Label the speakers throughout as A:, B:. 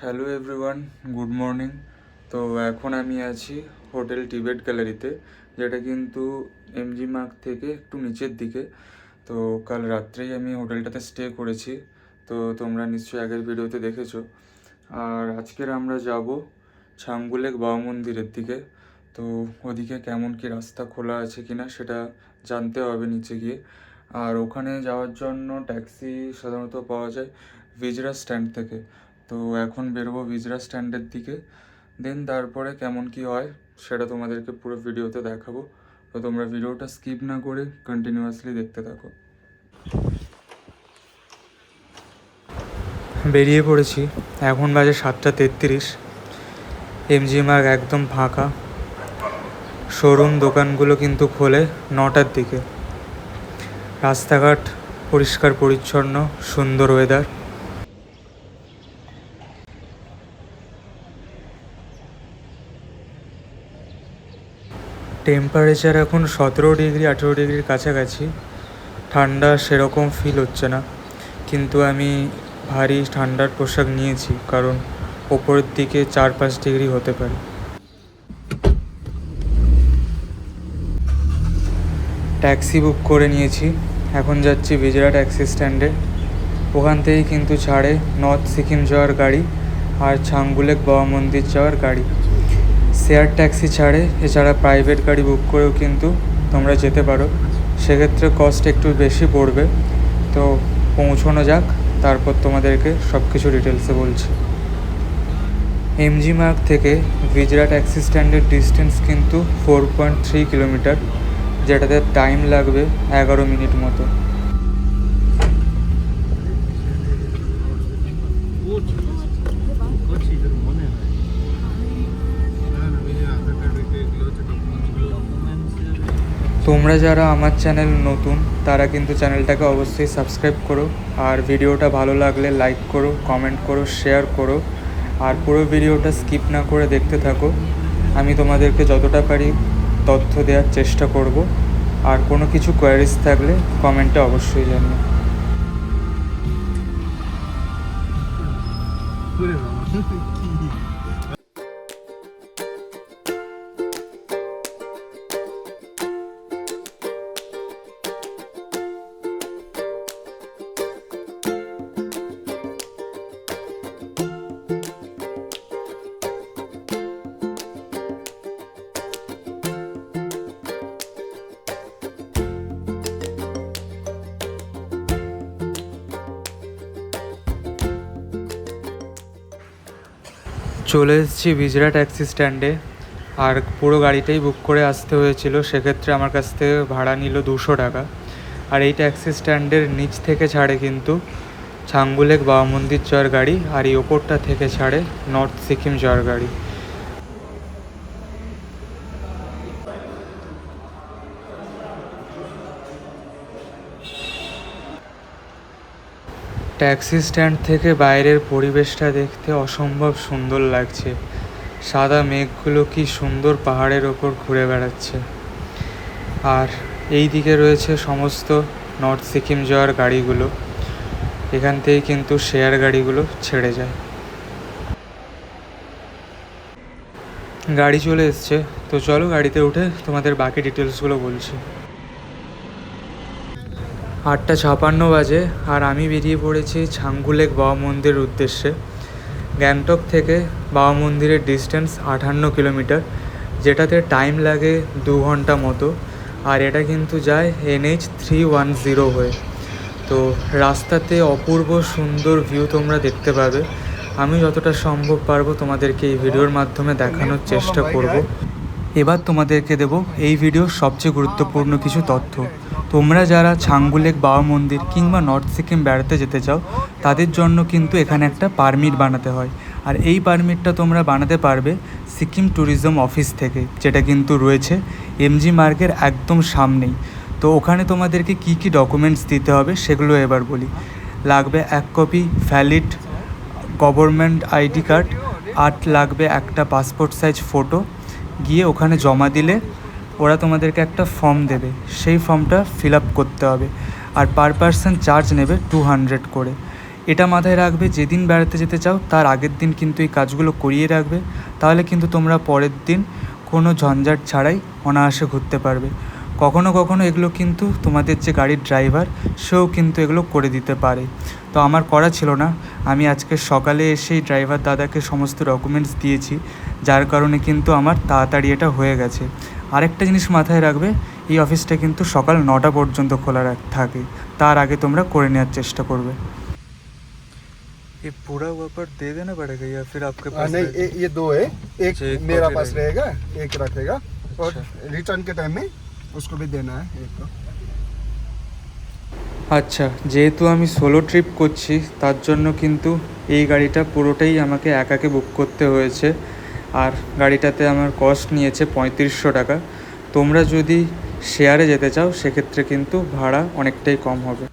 A: Hello everyone good morning তো এখন আমি আছি হোটেল টিবেট গ্যালারিতে, যেটা কিন্তু এমজি মার্গ থেকে একটু নিচের দিকে। তো কাল রাত্রেই আমি হোটেলটাতে স্টে করেছি। তো তোমরা নিশ্চয়ই আগের ভিডিওতে দেখেছ। আর আজকের আমরা যাব ছাঙ্গুলেক বাবা মন্দিরের দিকে। তো ওদিকে কেমন কি রাস্তা খোলা আছে কিনা সেটা জানতে হবে নিচে গিয়ে। আর ওখানে যাওয়ার জন্য ট্যাক্সি সাধারণত পাওয়া যায় ভিজরা স্ট্যান্ড থেকে। তো এখন বেরোবো বিজরা স্ট্যান্ডের দিকে। দেন তারপরে কেমন কি হয়, সেটা তোমাদেরকে পুরো ভিডিওতে দেখাবো। তো তোমরা ভিডিওটা স্কিপ না করে কন্টিনিউয়াসলি দেখতে থাকো। বেরিয়ে পড়েছি। এখন বাজে সাতটা তেত্রিশ। এমজি মার্গ একদম ফাঁকা। শোরুম দোকানগুলো কিন্তু খোলে নটার দিকে। রাস্তাঘাট পরিষ্কার পরিচ্ছন্ন, সুন্দর ওয়েদার টেম্পারেচার এখন সতেরো ডিগ্রি, আঠেরো ডিগ্রির কাছাকাছি। ঠান্ডা সেরকম ফিল হচ্ছে না। কিন্তু আমি ভারী ঠান্ডার পোশাক নিয়েছি, কারণ ওপরের দিকে চার পাঁচ ডিগ্রি হতে পারে। ট্যাক্সি বুক করে নিয়েছি। এখন যাচ্ছি বিজরা ট্যাক্সি স্ট্যান্ডে। ওখান থেকেই কিন্তু ছাড়ে নর্থ সিকিম যাওয়ার গাড়ি আর ছাঙ্গুলেক বাবা মন্দির যাওয়ার গাড়ি। শেয়ার ট্যাক্সি ছাড়ে, এছাড়া প্রাইভেট গাড়ি বুক করেও কিন্তু তোমরা যেতে পারো। সেক্ষেত্রে কস্ট একটু বেশি পড়বে। তো পৌঁছানো যাক, তারপর তোমাদেরকে সব কিছু ডিটেলসে বলছি। এমজি মার্গ থেকে ভিজরা ট্যাক্সি স্ট্যান্ডের ডিস্টেন্স কিন্তু ফোর পয়েন্ট থ্রি কিলোমিটার যেটাতে টাইম লাগবে এগারো মিনিট মতো। তোমরা যারা আমার চ্যানেল নতুন, তারা কিন্তু চ্যানেলটাকে অবশ্যই সাবস্ক্রাইব করো। আর ভিডিওটা ভালো লাগলে লাইক করো, কমেন্ট করো, শেয়ার করো। আর পুরো ভিডিওটা স্কিপ না করে দেখতে থাকো। আমি তোমাদেরকে যতটা পারি তথ্য দেওয়ার চেষ্টা করব। আর কোনো কিছু কোয়ারিজ থাকলে কমেন্টে অবশ্যই জানিও। চলে এসেছি বিজরা ট্যাক্সি স্ট্যান্ডে আর পুরো গাড়িটাই বুক করে আসতে হয়েছিল, সেক্ষেত্রে আমার কাছ থেকে ভাড়া নিল দুশো টাকা। আর এই ট্যাক্সি স্ট্যান্ডের নিচ থেকে ছাড়ে কিন্তু ছাঙ্গুলেক বাবা মন্দির চর গাড়ি, আর এই ওপরটা থেকে ছাড়ে নর্থ সিকিম চর গাড়ি। ট্যাক্সি স্ট্যান্ড থেকে বাইরের পরিবেশটা দেখতে অসম্ভব সুন্দর লাগছে। সাদা মেঘগুলো কি সুন্দর পাহাড়ের ওপর ঘুরে বেড়াচ্ছে। আর এই দিকে রয়েছে সমস্ত নর্থ সিকিম যাওয়ার গাড়িগুলো। এখান থেকেই কিন্তু শেয়ার গাড়িগুলো ছেড়ে যায়। গাড়ি চলে এসছে। তো চলো গাড়িতে উঠে তোমাদের বাকি ডিটেলসগুলো বলছি। আটটা ছাপান্ন বাজে আর আমি বেরিয়ে পড়েছি ছাঙ্গুলেক বাবা মন্দিরের উদ্দেশ্যে। গ্যাংটক থেকে বাবা মন্দিরের ডিস্টেন্স আঠান্ন কিলোমিটার যেটাতে টাইম লাগে দু ঘণ্টা মতো, আর এটা কিন্তু যায় এনএইচ থ্রি ওয়ান জিরো হয়ে। তো রাস্তাতে অপূর্ব সুন্দর ভিউ তোমরা দেখতে পাবে। আমি যতটা সম্ভব পারব তোমাদেরকে এই ভিডিওর মাধ্যমে দেখানোর চেষ্টা করব। এবার তোমাদেরকে দেব এই ভিডিওর সবচেয়ে গুরুত্বপূর্ণ কিছু তথ্য। তোমরা যারা ছাঙ্গুলেক বাবা মন্দির কিংবা নর্থ সিকিম বেড়াতে যেতে চাও, তাদের জন্য কিন্তু এখানে একটা পারমিট বানাতে হয়। আর এই পারমিটটা তোমরা বানাতে পারবে সিকিম ট্যুরিজম অফিস থেকে, যেটা কিন্তু রয়েছে এমজি মার্গের একদম সামনেই। তো ওখানে তোমাদেরকে কি কি ডকুমেন্টস দিতে হবে সেগুলো এবার বলি। লাগবে এক copy valid government ID card, আট লাগবে একটা পাসপোর্ট সাইজ ফটো। গিয়ে ওখানে জমা দিলে ওরা তোমাদেরকে একটা ফর্ম দেবে। সেই ফর্মটা ফিল আপ করতে হবে। আর পার পার্সন চার্জ নেবে টু হান্ড্রেড করে। এটা মাথায় রাখবে, যেদিন বেড়াতে যেতে চাও, তার আগের দিন কিন্তু এই কাজগুলো করিয়ে রাখবে। তাহলে কিন্তু তোমরা পরের দিন কোনো ঝঞ্ঝাট ছাড়াই অনায়াসে ঘুরতে পারবে। কখনো কখনো এগুলো কিন্তু তোমাদের যে গাড়ির ড্রাইভার সেও কিন্তু এগুলো করে দিতে পারে। তো আমার করা ছিল না। আমি আজকে সকালে এসেই ড্রাইভার দাদাকে সমস্ত ডকুমেন্টস দিয়েছি। যার কারণে কিন্তু আমার তাড়াতাড়ি এটা হয়ে গেছে। আরেকটা জিনিস মাথায় রাখবে এই অফিসটা কিন্তু সকাল নটা পর্যন্ত খোলা রাখ- থাকে তার আগে তোমরা করে নেওয়ার চেষ্টা করবে ये पूरा ऊपर दे देना पड़ेगा या फिर आपके
B: आ, नहीं ये, ये दो है एक
A: अच्छा, एक
B: मेरा
A: कॉपी
B: पास रहेगा एक रखेगा और
A: अच्छा।
B: रिटर्न के टाइम में उसको भी देना है एक को
A: আচ্ছা যেহেতু আমি সোলো ট্রিপ করছি তার জন্য কিন্তু এই গাড়িটা পুরোটাই আমাকে একাকে বুক করতে হয়েছে আর গাড়িটাতে আমার কস্ট নিয়েছে পঁয়ত্রিশশো টাকা। তোমরা যদি শেয়ারে যেতে চাও, সেক্ষেত্রে কিন্তু ভাড়া অনেকটাই কম হবে।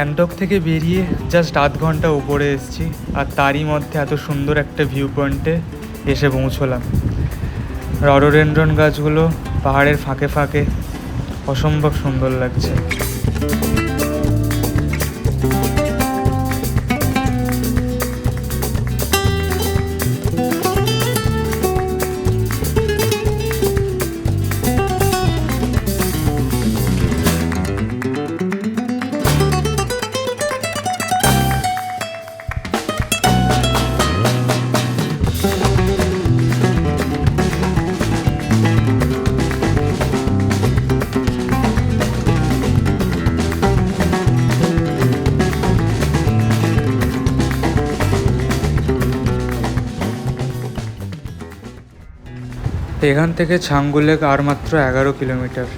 A: গ্যাংটক থেকে বেরিয়ে জাস্ট আধ ঘণ্টা উপরে এসেছি আর তারই মধ্যে এত সুন্দর একটা ভিউ পয়েন্টে এসে পৌঁছলাম। রডোডেন্ড্রন গাছগুলো পাহাড়ের ফাঁকে ফাঁকে অসম্ভব সুন্দর লাগছে। এখান থেকে ছাঙ্গুলেক আর মাত্র এগারো কিলোমিটার।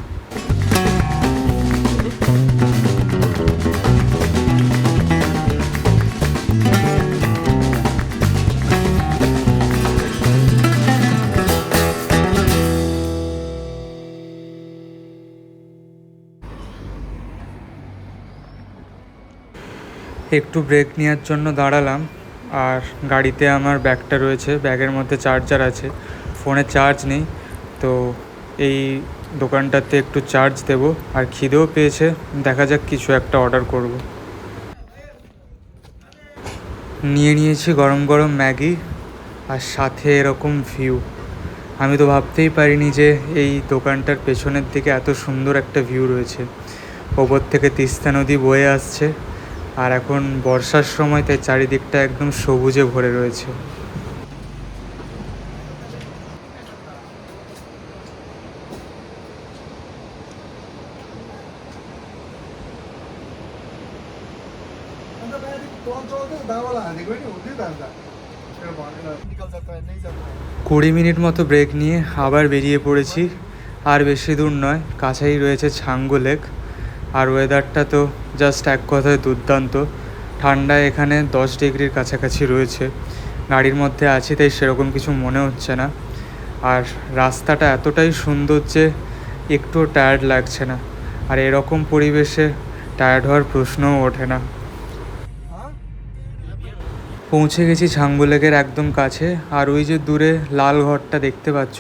A: একটু ব্রেক নেওয়ার জন্য দাঁড়ালাম, আর গাড়িতে আমার ব্যাগটা রয়েছে, ব্যাগের মধ্যে চার্জার আছে। ফোনে চার্জ নেই, তো এই দোকানটাতে একটু চার্জ দেব। আর খিদেও পেয়েছে, দেখা যাক কিছু একটা অর্ডার করব। নিয়ে নিয়েছি গরম গরম ম্যাগি, আর সাথে এরকম ভিউ আমি তো ভাবতেই পারিনি যে এই দোকানটার পেছনের দিকে এত সুন্দর একটা ভিউ রয়েছে। ওপর থেকে তিস্তা নদী বয়ে আসছে, আর এখন বর্ষার সময় তাই চারিদিকটা একদম সবুজে ভরে রয়েছে। কুড়ি মিনিট মতো ব্রেক নিয়ে আবার বেরিয়ে পড়েছি। আর বেশি দূর নয়, কাছেই রয়েছে ছাঙ্গু লেক। আর ওয়েদারটা তো জাস্ট এক কথায় দুর্দান্ত। ঠান্ডা এখানে দশ ডিগ্রির কাছাকাছি রয়েছে। গাড়ির মধ্যে আছি, তাই সেরকম কিছু মনে হচ্ছে না। আর রাস্তাটা এতটাই সুন্দর যে একটুও টায়ার্ড লাগছে না। আর এরকম পরিবেশে টায়ার্ড হওয়ার প্রশ্নও ওঠে না। পৌঁছে গেছি ছাঙ্গুলেকের একদম কাছে। আর ওই যে দূরে লাল ঘরটা দেখতে পাচ্ছ,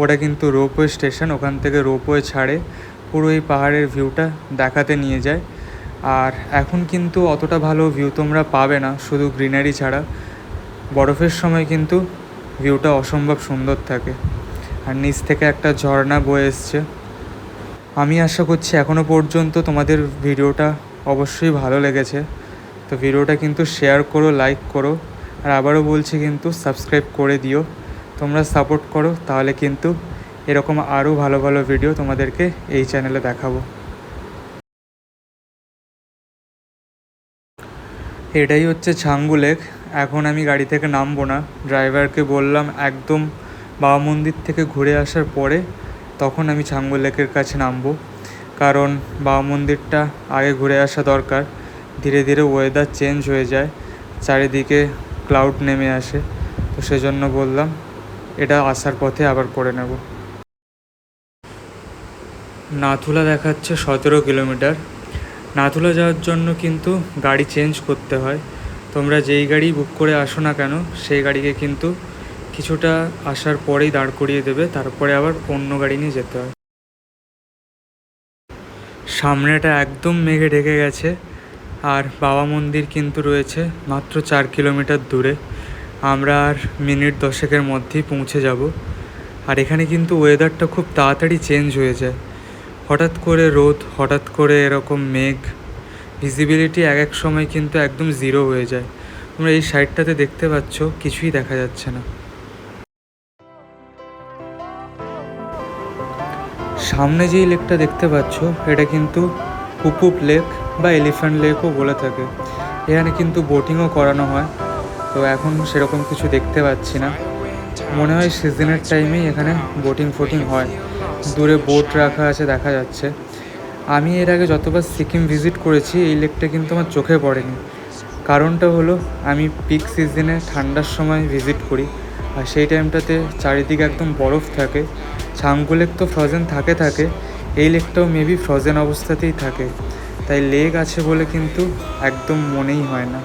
A: ওটা কিন্তু রোপওয়ে স্টেশন, ওখান থেকে রোপওয়ে ছাড়ে। পুরো এই পাহাড়ের ভিউটা দেখাতে নিয়ে যায়। আর এখন কিন্তু অতটা ভালো ভিউ তোমরা পাবে না, শুধু গ্রিনারি ছাড়া। বরফের সময় কিন্তু ভিউটা অসম্ভব সুন্দর থাকে। আর নিচ থেকে একটা ঝর্ণা বয়ে এসছে। আমি আশা করছি এখনও পর্যন্ত তোমাদের ভিডিওটা অবশ্যই ভালো লেগেছে। তো ভিডিওটা কিন্তু শেয়ার করো লাইক করো, আর আবারও বলছি কিন্তু সাবস্ক্রাইব করে দিও। তোমরা সাপোর্ট করো, তাহলে কিন্তু এরকম আরও ভালো ভালো ভিডিও তোমাদেরকে এই চ্যানেলে দেখাবো। এটাই হচ্ছে ছাঙ্গু লেক। এখন আমি গাড়ি থেকে নামবো না। ড্রাইভারকে বললাম, একদম বাবা মন্দির থেকে ঘুরে আসার পরে তখন আমি ছাঙ্গু লেকের কাছে নামবো। কারণ বাবা মন্দিরটা আগে ঘুরে আসা দরকার। ধীরে ধীরে ওয়েদার চেঞ্জ হয়ে যায়, চারিদিকে ক্লাউড নেমে আসে। তো সেজন্য বললাম, এটা আসার পথে আবার করে নেব। নাথুলা দেখাচ্ছে সতেরো কিলোমিটার। নাথুলা যাওয়ার জন্য কিন্তু গাড়ি চেঞ্জ করতে হয়। তোমরা যেই গাড়ি বুক করে আসো না কেন, সেই গাড়িকে কিন্তু কিছুটা আসার পরেই দাঁড় করিয়ে দেবে, তারপরে আবার অন্য গাড়ি নিয়ে যেতে হয়। সামনেটা একদম মেঘে ঢেকে গেছে। আর বাবা মন্দির কিন্তু রয়েছে মাত্র চার কিলোমিটার দূরে। আমরা আর মিনিট দশেকের মধ্যেই পৌঁছে যাব। আর এখানে কিন্তু ওয়েদারটা খুব তাড়াতাড়ি চেঞ্জ হয়ে যায়। হঠাৎ করে রোদ, হঠাৎ করে এরকম মেঘ ভিজিবিলিটি এক এক সময় কিন্তু একদম জিরো হয়ে যায়। তোমরা এই সাইডটাতে দেখতে পাচ্ছ, কিছুই দেখা যাচ্ছে না। সামনে যেই লেকটা দেখতে পাচ্ছ, এটা কিন্তু কুপুপ লেক বা এলিফ্যান্ট লেকও বলে থাকে। এখানে কিন্তু বোটিংও করানো হয়। তো এখন সেরকম কিছু দেখতে পাচ্ছি না। মনে হয় সিজনের টাইমেই এখানে বোটিং ফোটিং হয়। দূরে বোট রাখা আছে দেখা যাচ্ছে। আমি এর আগে যতবার সিকিম ভিজিট করেছি, এই লেকটা কিন্তু আমার চোখে পড়েনি। কারণটা হলো, আমি পিক সিজনে ঠান্ডার সময় ভিজিট করি। আর সেই টাইমটাতে চারিদিকে একদম বরফ থাকে। ছাঙ্গু লেক তো ফ্রোজেন থাকে থাকে। এই লেকটাও মেবি ফ্রোজেন অবস্থাতেই থাকে। তাই লেক আছে বলে কিন্তু একদম মনেই হয় না।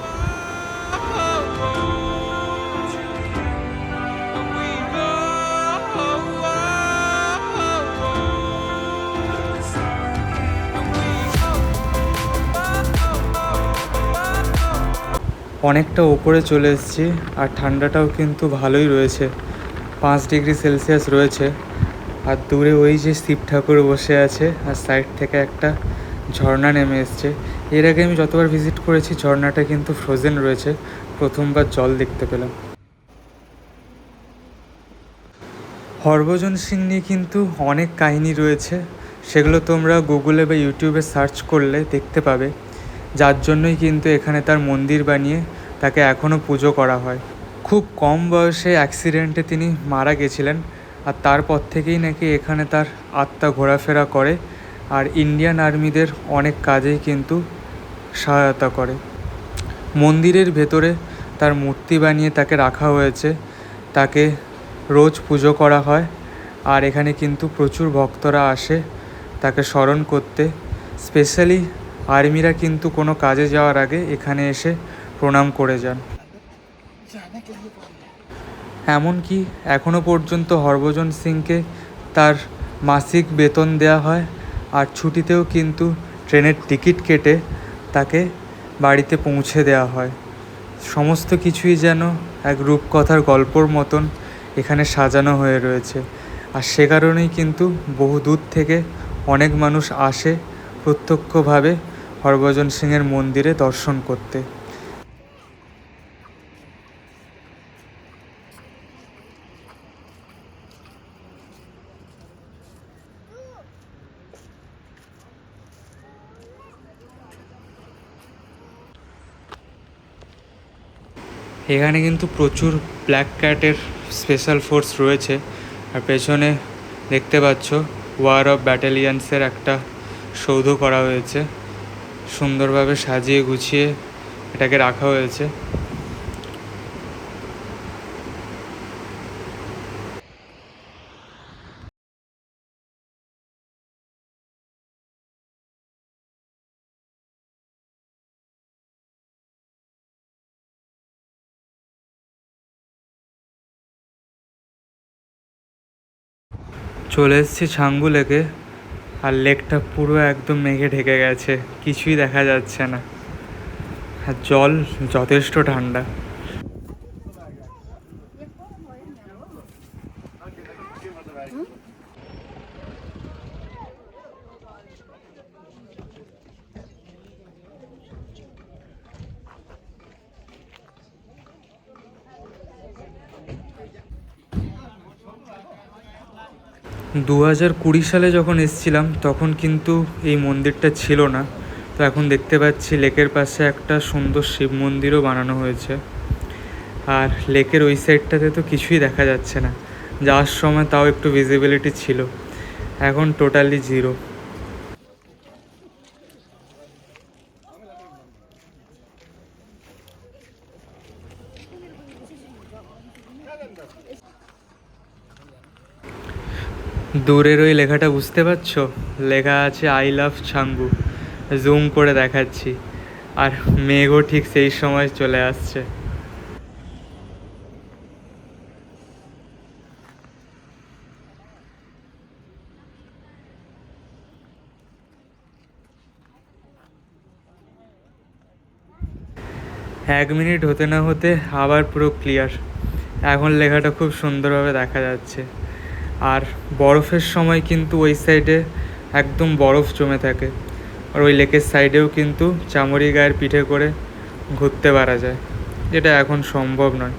A: অনেকটা ওপরে চলে এসেছি আর ঠান্ডাটাও কিন্তু ভালোই রয়েছে। পাঁচ ডিগ্রি সেলসিয়াস রয়েছে। আর দূরে ওই যে শিব ঠাকুর বসে আছে আর সাইড থেকে একটা ঝর্ণা নেমে এসছে। এর আগে আমি যতবার ভিজিট করেছি, ঝর্ণাটা কিন্তু ফ্রোজেন রয়েছে। প্রথমবার জল দেখতে পেলাম। হরভজন সিং নিয়ে কিন্তু অনেক কাহিনী রয়েছে। সেগুলো তোমরা গুগলে বা ইউটিউবে সার্চ করলে দেখতে পাবে। যার জন্যই কিন্তু এখানে তার মন্দির বানিয়ে তাকে এখনও পুজো করা হয়। খুব কম বয়সে অ্যাক্সিডেন্টে তিনি মারা গেছিলেন। আর তারপর থেকেই নাকি এখানে তার আত্মা ঘোরাফেরা করে। আর ইন্ডিয়ান আর্মিদের অনেক কাজেই কিন্তু সহায়তা করে। মন্দিরের ভেতরে তার মূর্তি বানিয়ে তাকে রাখা হয়েছে। তাকে রোজ পুজো করা হয় আর এখানে কিন্তু প্রচুর ভক্তরা আসে তাকে স্মরণ করতে। স্পেশালি আর্মিরা কিন্তু কোনো কাজে যাওয়ার আগে এখানে এসে প্রণাম করে যান। এমনকি এখনও পর্যন্ত হরভজন সিংকে তার মাসিক বেতন দেয়া হয়। আর ছুটিতেও কিন্তু ট্রেনের টিকিট কেটে তাকে বাড়িতে পৌঁছে দেওয়া হয়। সমস্ত কিছুই যেন এক রূপকথার গল্পর মতন এখানে সাজানো হয়ে রয়েছে। আর সে কারণেই কিন্তু বহু দূর থেকে অনেক মানুষ আসে প্রত্যক্ষভাবে হরভজন সিংয়ের মন্দিরে দর্শন করতে। এখানে কিন্তু প্রচুর ব্ল্যাক ক্যাটের স্পেশাল ফোর্স রয়েছে। আর পেছনে দেখতে পাচ্ছ ওয়ার অফ ব্যাটালিয়ান্সের একটা সৌধ করা হয়েছে। সুন্দরভাবে সাজিয়ে গুছিয়ে এটাকে রাখা হয়েছে। চলে এসেছি ছাঙ্গু লেকে, আর লেকটা পুরো একদম মেঘে ঢেকে গেছে, কিছুই দেখা যাচ্ছে না। আর জল যথেষ্ট ঠান্ডা। দু হাজার কুড়ি সালে যখন এসছিলাম, তখন কিন্তু এই মন্দিরটা ছিল না। তো এখন দেখতে পাচ্ছি লেকের পাশে একটা সুন্দর শিব মন্দিরও বানানো হয়েছে। আর লেকের ওই সাইডটাতে তো কিছুই দেখা যাচ্ছে না। যাওয়ার সময় তাও একটু ভিজিবিলিটি ছিল। এখন টোটালি জিরো দূরের ওই লেখাটা বুঝতে পারছ? লেখা আছে, আই লাভ ছাঙ্গু। জুম করে দেখাচ্ছি। আর মেঘও ঠিক সেই সময় চলে আসছে। এক মিনিট হতে না হতে আবার পুরো ক্লিয়ার। এখন লেখাটা খুব সুন্দরভাবে দেখা যাচ্ছে। আর বরফের সময় কিন্তু ওই সাইডে একদম বরফ জমে থাকে। আর ওই লেকের সাইডেও কিন্তু চামড়ি গায়ের পিঠে করে ঘুরতে পারা যায়। যেটা এখন সম্ভব নয়।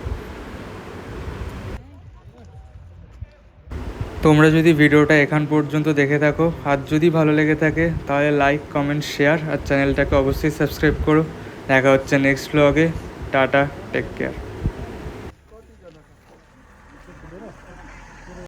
A: তোমরা যদি ভিডিওটা এখান পর্যন্ত দেখে থাকো, আর যদি ভালো লেগে থাকে, তাহলে লাইক কমেন্ট শেয়ার আর চ্যানেলটাকে অবশ্যই সাবস্ক্রাইব করো। দেখা হচ্ছে নেক্সট ব্লগে টাটা টেক কেয়ার